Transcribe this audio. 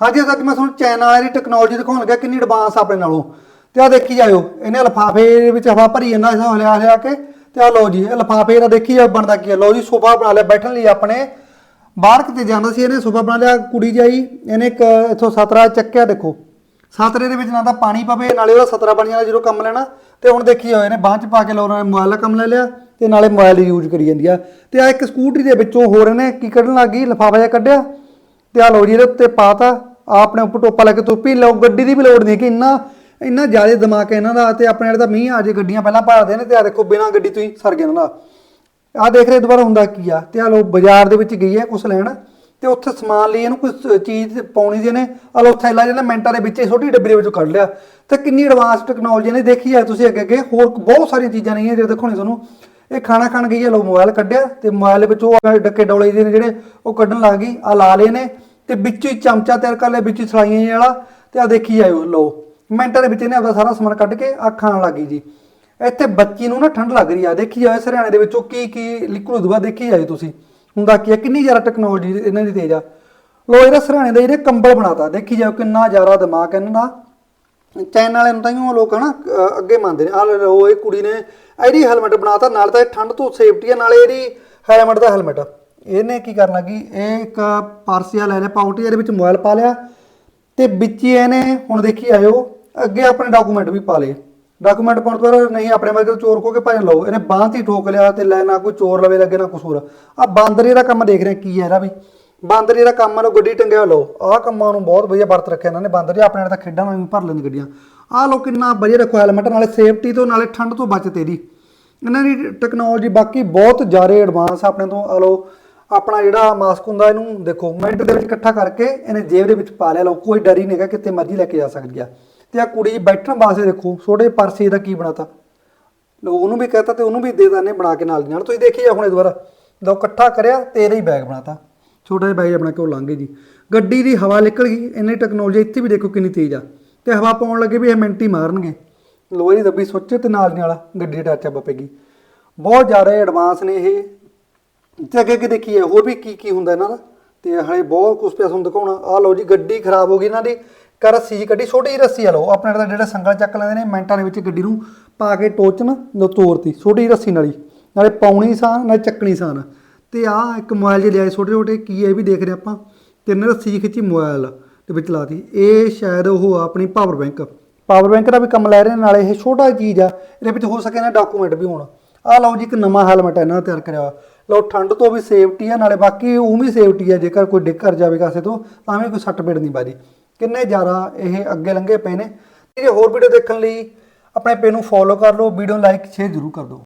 ਹਾਂਜੀ, ਅੱਜ ਮੈਂ ਤੁਹਾਨੂੰ ਚਾਈਨਾ ਵਾਲੀ ਟੈਕਨੋਲੋਜੀ ਦਿਖਾਉਣ ਲੱਗਾ ਕਿੰਨੀ ਐਡਵਾਂਸ ਆਪਣੇ ਨਾਲੋਂ। ਤੇ ਆ ਦੇਖੀ ਜਾਇਓ, ਇਹਨੇ ਲਫਾਫੇ ਵਿੱਚ ਹਵਾ ਭਰੀ ਜਾਂਦਾ ਇਸ ਹਲਿਆ ਹਲਿਆ ਕੇ, ਤੇ ਆ ਲਓ ਜੀ ਇਹ ਲਫਾਫੇ ਦਾ ਦੇਖੀ ਜਾ ਬਣਦਾ ਕੀ ਹੈ ਲਓ ਜੀ, ਸੋਫਾ ਬਣਾ ਲਿਆ, ਬੈਠਣ ਲਈ ਆਪਣੇ। ਬਾਹਰ ਕਿਤੇ ਜਾਂਦਾ ਸੀ ਇਹਨੇ, ਸੋਫਾ ਬਣਾ ਲਿਆ, ਕੁੜੀ ਜਾਈ, ਇਹਨੇ ਇੱਕ ਇੱਥੋਂ ਸਤਰਾ ਚੱਕਿਆ, ਦੇਖੋ। ਸਤਰੇ ਦੇ ਵਿੱਚ ਨਾ ਤਾਂ ਪਾਣੀ ਪਵੇ, ਨਾਲੇ ਉਹਦਾ ਸਤਰਾ ਬਣ ਜਾਣਾ ਜਦੋਂ ਕੰਮ ਲੈਣਾ। ਤੇ ਹੁਣ ਦੇਖੀ ਹੋਏ ਇਹਨੇ ਬਾਂਹ ਚ ਪਾ ਕੇ ਲਓ ਲਾਉਣਾ ਮੋਬਾਈਲ ਦਾ ਕੰਮ ਲੈ ਲਿਆ, ਤੇ ਨਾਲੇ ਮੋਬਾਈਲ ਯੂਜ਼ ਕਰੀ ਜਾਂਦੀ ਆ। ਤੇ ਆ ਇੱਕ ਸਕੂਟਰੀ ਦੇ ਵਿੱਚੋਂ ਹੋਰ ਇਹਨੇ ਕੀ ਕੱਢਣ ਲੱਗੀ ਲਫਾਫਾ ਜਿਹਾ ਕੱਢਿਆ। ਤੇ ਆ ਲਓ ਜੀ, ਇਹਦੇ ਉੱਤੇ ਪਾਤਾ ਆ ਆਪਣੇ ਉੱਪਰ ਟੋਪਾ ਲੈ ਕੇ ਤੁਰਪੀ ਲਓ, ਗੱਡੀ ਦੀ ਵੀ ਲੋੜ ਨਹੀਂ ਕਿ ਇੰਨਾ ਇੰਨਾ ਜ਼ਿਆਦਾ ਦਿਮਾਗ ਹੈ ਇਹਨਾਂ ਦਾ ਤੇ ਆਪਣੇ ਵਾਲੇ ਤਾਂ ਮੀਂਹ ਆ ਜੇ, ਗੱਡੀਆਂ ਪਹਿਲਾਂ ਭਾਲਦੇ ਨੇ ਤੇ ਆ ਦੇਖੋ, ਬਿਨਾਂ ਗੱਡੀ ਤੋਂ ਹੀ ਸਰ ਗਿਆ ਇਹਨਾਂ ਦਾ। ਆ ਦੇਖ ਰਹੇ ਦੁਬਾਰਾ ਹੁੰਦਾ ਕੀ ਆ? ਤੇ ਆ ਲੋ ਬਾਜ਼ਾਰ ਦੇ ਵਿੱਚ ਗਈ ਹੈ ਕੁਛ ਲੈਣ ਤੇ ਉੱਥੇ ਸਮਾਨ ਲਈ ਇਹਨੂੰ ਕੋਈ ਚੀਜ਼ ਪਾਉਣੀ ਸੀ ਇਹਨੇ। ਆ ਲੋ ਥੈਲਾ ਜਿਹੜਾ ਮਿੰਟਾਂ ਦੇ ਵਿੱਚ ਛੋਟੀ ਡੱਬੀ ਦੇ ਵਿੱਚੋਂ ਕੱਢ ਲਿਆ। ਤੇ ਕਿੰਨੀ ਐਡਵਾਂਸ ਟੈਕਨੋਲੋਜੀ ਨੇ ਦੇਖੀ ਹੈ ਤੁਸੀਂ ਅੱਗੇ ਅੱਗੇ? ਹੋਰ ਬਹੁਤ ਸਾਰੀਆਂ ਚੀਜ਼ਾਂ ਨਹੀਂ ਹੈ ਜਿਹੜੇ ਦਿਖਾਉਣੀ ਤੁਹਾਨੂੰ। ਇਹ ਖਾਣਾ ਖਾਣ ਗਈ ਹੈ ਲੋ ਮੋਬਾਈਲ ਕੱਢਿਆ ਤੇ ਮੋਬਾਈਲ ਦੇ ਵਿੱਚ ਉਹ ਡੱਕੇ ਡੋਲੇ ਜਿਹੇ ਨੇ ਜਿਹੜੇ ਉਹ ਕੱਢਣ ਲੱਗ ਗਈ ਆ ਲਾ ਲਏ ਨੇ ਤੇ ਵਿੱਚੋਂ ਹੀ ਚਮਚਾ ਤਿਆਰ ਕਰ ਲਿਆ, ਵਿੱਚ ਹੀ ਸਲਾਈਆਂ ਵਾਲਾ ਤੇ ਆ ਦੇਖੀ ਜਾਇਓ ਲੋ ਮਿੰਟਾਂ ਦੇ ਵਿੱਚ ਇਹਨੇ ਆਪਦਾ ਸਾਰਾ ਸਮਾਨ ਕੱਢ ਕੇ ਆ ਖਾਣ ਲੱਗੀ ਜੀ। ਇੱਥੇ ਬੱਚੀ ਨੂੰ ਨਾ ਠੰਡ ਲੱਗ ਰਹੀ ਆ, ਦੇਖੀ ਜਾਇਓ ਸਰਿਆਣੇ ਦੇ ਵਿੱਚੋਂ ਕੀ ਕੀ ਲਿਕੁਇਡ ਦੁਆ ਦੇਖੀ ਜਾਇਓ ਤੁਸੀਂ। ਹੁੰਦਾ ਕੀ ਆ, ਕਿੰਨੀ ਜ਼ਿਆਦਾ ਟੈਕਨੋਲੋਜੀ ਇਹਨਾਂ ਦੀ ਤੇਜ਼ ਆ। ਲੋ ਇਹਦਾ ਸਰਿਆਣੇ ਦਾ ਇਹਨੇ ਕੰਬਲ ਬਣਾਤਾ, ਦੇਖੀ ਜਾਓ ਕਿੰਨਾ ਜ਼ਿਆਦਾ ਦਿਮਾਗ ਇਹਨਾਂ ਦਾ। ਚੈਨ ਵਾਲਿਆਂ ਨੂੰ ਤਾਂ ਉਹ ਲੋਕ ਹਨਾ, ਅਹ ਅੱਗੇ ਮੰਨਦੇ ਨੇ ਆ ਲੋ ਇਹ ਕੁੜੀ ਨੇ ਇਹਦੀ ਹੈਲਮਟ ਬਣਾਤਾ, ਨਾਲ ਤਾਂ ਇਹ ਠੰਡ ਤੋਂ ਸੇਫਟੀ ਹੈ ਨਾਲੇ ਇਹਦੀ ਹੈਲਮਟ ਦਾ ਹੈਲਮਟ ਇਹਨੇ ਕੀ ਕਰਨ ਲੱਗੀ ਇਹ ਇੱਕ ਪਾਰਸੀਆ ਲੈ ਲਿਆ, ਪਾਉਟੀ ਇਹਦੇ ਵਿੱਚ ਮੋਬਾਈਲ ਪਾ ਲਿਆ, ਤੇ ਵਿੱਚ ਹੀ ਇਹਨੇ ਹੁਣ ਦੇਖੀ ਆਇਓ, ਅੱਗੇ ਆਪਣੇ ਡਾਕੂਮੈਂਟ ਵੀ ਪਾ ਲਏ। ਡਾਕੂਮੈਂਟ ਪਾਉਣ ਤੋਂ ਬਾਅਦ ਨਹੀਂ, ਆਪਣੇ ਵਰਗੇ ਚੋਰ ਕੋ ਕੇ ਭਜਨ ਲਓ, ਇਹਨੇ ਬਾਂਹ 'ਤੇ ਹੀ ਠੋਕ ਲਿਆ ਤੇ ਲੈ ਨਾ ਕੋਈ ਚੋਰ ਲਵੇ ਲੱਗੇ ਨਾ ਕੁਛ ਹੋਰ। ਆ ਬਾਂਦਰੇ ਦਾ ਕੰਮ ਦੇਖ ਰਿਹਾ ਕੀ ਹੈ ਇਹਦਾ ਵੀ। ਬਾਂਦਰੇ ਦਾ ਕੰਮ ਲਓ, ਗੱਡੀ ਟੰਗਿਆ ਲਓ। ਆਹ ਕੰਮਾਂ ਨੂੰ ਬਹੁਤ ਵਧੀਆ ਵਰਤ ਰੱਖਿਆ ਇਹਨਾਂ ਨੇ। ਬਾਂਦਰ ਜੀ ਆਪਣੇ ਨਾਲ ਤਾਂ ਖੇਡਾਂ ਨਾਲ ਵੀ ਭਰ ਲੈਂਦੇ ਗੱਡੀਆਂ। ਆਹ ਲੋ ਕਿੰਨਾ ਵਧੀਆ ਰੱਖੋ ਹੈਲਮਟ ਨਾਲੇ ਸੇਫਟੀ ਤੋਂ, ਨਾਲੇ ਠੰਡ ਤੋਂ ਬਚਤ ਇਹਦੀ ਇਹਨਾਂ ਦੀ ਟੈਕਨੋਲੋਜੀ ਬਾਕੀ ਬਹੁਤ ਜ਼ਿਆਦਾ ਐਡਵਾਂਸ ਆਪਣੇ ਤੋਂ। ਆ ਲਓ, ਆਪਣਾ ਜਿਹੜਾ ਮਾਸਕ ਹੁੰਦਾ, ਇਹਨੂੰ ਦੇਖੋ, ਮਿੰਟ ਦੇ ਵਿੱਚ ਇਕੱਠਾ ਕਰਕੇ ਇਹਨੇ ਜੇਬ ਦੇ ਵਿੱਚ ਪਾ ਲਿਆ। ਲਓ, ਕੋਈ ਡਰ ਹੀ ਨਹੀਂਗਾ ਕਿਤੇ ਮਰਜ਼ੀ ਲੈ ਕੇ ਜਾ ਸਕਦੀ ਆ। ਤੇ ਆ ਕੁੜੀ ਬੈਠਣ ਵਾਸਤੇ ਦੇਖੋ, ਛੋਟੇ ਪਰਸੇ ਦਾ ਕੀ ਬਣਾਤਾ। ਲੋ ਉਹਨੂੰ ਵੀ ਕਹਤਾ ਤੇ ਉਹਨੂੰ ਵੀ ਦੇ ਦਾਨੇ ਬਣਾ ਕੇ ਨਾਲ ਦੀ ਨਾਲ। ਤੁਸੀਂ ਦੇਖੀ ਜਾ ਹੁਣੇ ਦੁਬਾਰਾ ਲਓ, ਇਕੱਠਾ ਕਰਿਆ, ਤੇਰੇ ਹੀ ਬੈਗ ਬਣਾਤਾ। ਛੋਟਾ ਜਿਹਾ ਬੈਗ ਆਪਣਾ ਕੇ ਉਹ ਜੀ। ਗੱਡੀ ਦੀ ਹਵਾ ਨਿਕਲ ਗਈ, ਇੰਨੀ ਟੈਕਨੋਲੋਜੀ ਇੱਥੇ ਵੀ ਦੇਖੋ ਕਿੰਨੀ ਤੇਜ਼ ਆ। ਤੇ ਹਵਾ ਪਾਉਣ ਲੱਗੇ ਵੀ ਇਹ ਮਿੰਟ ਹੀ ਮਾਰਨਗੇ। ਲੋਹੇ ਦੀ ਦੱਬੀ ਸੁੱਚ ਤੇ ਨਾਲ ਦੀ ਨਾਲ ਗੱਡੀ ਦਾ ਟਾਚਾ ਬਪੇਗੀ ਬਹੁਤ ਜ਼ਿਆਦਾ ਐਡਵਾਂਸ ਨੇ ਇਹ। ਤੇ ਅੱਗੇ ਅੱਗੇ ਦੇਖੀਏ, ਹੋਰ ਵੀ ਕੀ ਕੀ ਹੁੰਦਾ ਇਹਨਾਂ ਦਾ। ਤੇ ਹਲੇ ਬਹੁਤ ਕੁਝ ਪਿਆ ਤੁਹਾਨੂੰ ਦਿਖਾਉਣਾ। ਆ ਲਓ ਜੀ, ਗੱਡੀ ਖਰਾਬ ਹੋ ਗਈ ਇਹਨਾਂ ਦੀ। ਕਰ ਰੱਸੀ ਜਿਹੀ ਕੱਢੀ, ਛੋਟੀ ਜਿਹੀ ਰੱਸੀ ਆ ਲਓ। ਆਪਣੇ ਦਾ ਜਿਹੜਾ ਸੰਗਲ ਚੱਕ ਲੈਂਦੇ ਨੇ, ਮਿੰਟਾਂ ਦੇ ਵਿੱਚ ਗੱਡੀ ਨੂੰ ਪਾ ਕੇ ਟੋਚਨ ਲੋ ਤੋੜਤੀ ਛੋਟੀ ਜਿਹੀ ਰੱਸੀ ਨਾਲ ਹੀ। ਨਾਲੇ ਪਾਉਣੀ ਆਸਾਨ ਨਾਲੇ ਚੱਕਣੀ ਆਸਾਨ ਤੇ ਆ ਇੱਕ ਮੋਬਾਈਲ ਜੇ ਲਿਆਏ ਛੋਟੇ ਛੋਟੇ ਕੀ ਹੈ ਇਹ ਵੀ ਦੇਖ ਰਹੇ ਆਪਾਂ? ਤਿੰਨ ਰੱਸੀ ਖਿੱਚੀ ਮੋਬਾਈਲ ਦੇ ਵਿੱਚ ਲਾਤੀ। ਇਹ ਸ਼ਾਇਦ ਉਹ ਆ ਆਪਣੀ ਪਾਵਰ ਬੈਂਕ ਪਾਵਰ ਬੈਂਕ ਦਾ ਵੀ ਕੰਮ ਲੈ ਰਹੇ ਨੇ, ਨਾਲੇ ਇਹ ਛੋਟਾ ਚੀਜ਼ ਆ। ਇਹਦੇ ਵਿੱਚ ਹੋ ਸਕੇ ਨਾ ਡਾਕੂਮੈਂਟ ਵੀ ਹੋਣ। ਆ ਲਓ ਜੀ ਇੱਕ ਨਵਾਂ ਹੈਲਮਟ ਇਹਨਾਂ ਦਾ ਤਿਆਰ ਕਰਿਆ ਹੋਇਆ। ਲਓ ਠੰਡ ਤੋਂ ਵੀ ਸੇਫਟੀ ਆ ਨਾਲੇ ਬਾਕੀ ਉਹ ਵੀ ਸੇਫਟੀ ਆ ਜੇਕਰ ਕੋਈ ਡਿੱਗ ਕਰ ਜਾਵੇ ਕਾਸੇ ਤੋਂ ਤਾਂ ਵੀ ਕੋਈ ਸੱਟ ਪੇੜ ਨਹੀਂ ਬਾਜੀ ਕਿੰਨੇ ਜ਼ਿਆਦਾ ਇਹ ਅੱਗੇ ਲੰਘੇ ਪਏ ਨੇ। ਤੇ ਹੋਰ ਵੀਡੀਓ ਦੇਖਣ ਲਈ ਆਪਣੇ ਪੇਜ ਨੂੰ ਫੋਲੋ ਕਰ ਲਓ ਵੀਡੀਓ ਲਾਈਕ ਸ਼ੇਅਰ ਜ਼ਰੂਰ ਕਰ ਦਿਓ।